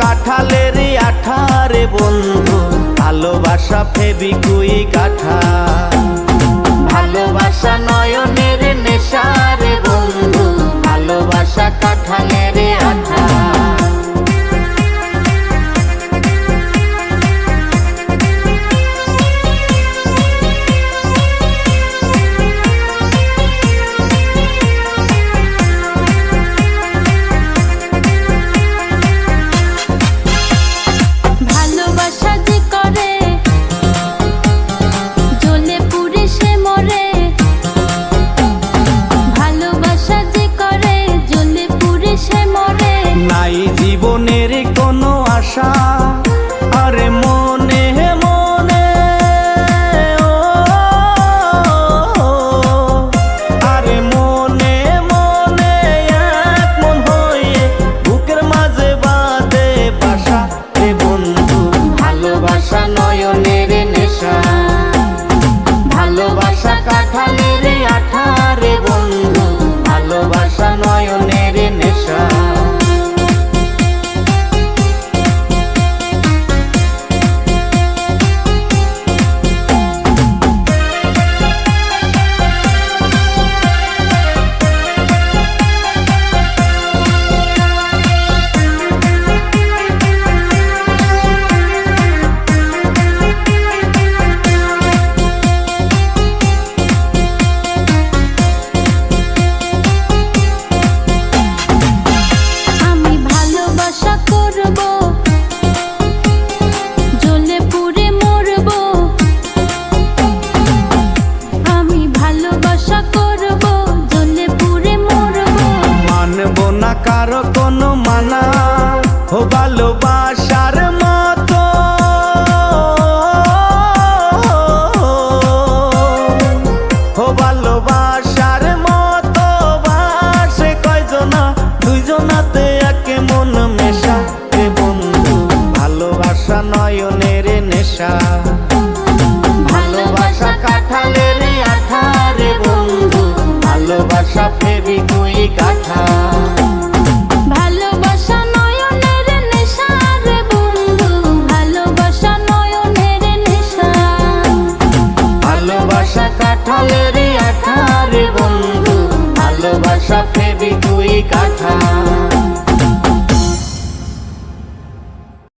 কাঠালের আঠারে বন্ধু ভালোবাসা ফেবি কুই কাঠা। ভালোবাসা নয়নের নেশারে বন্ধু ভালোবাসা shine. নেশা নয়নের নেশা। ভালোবাসা কাঁঠালের আঠা রে বন্ধু ভালোবাসা ফেবি তুই কাঠা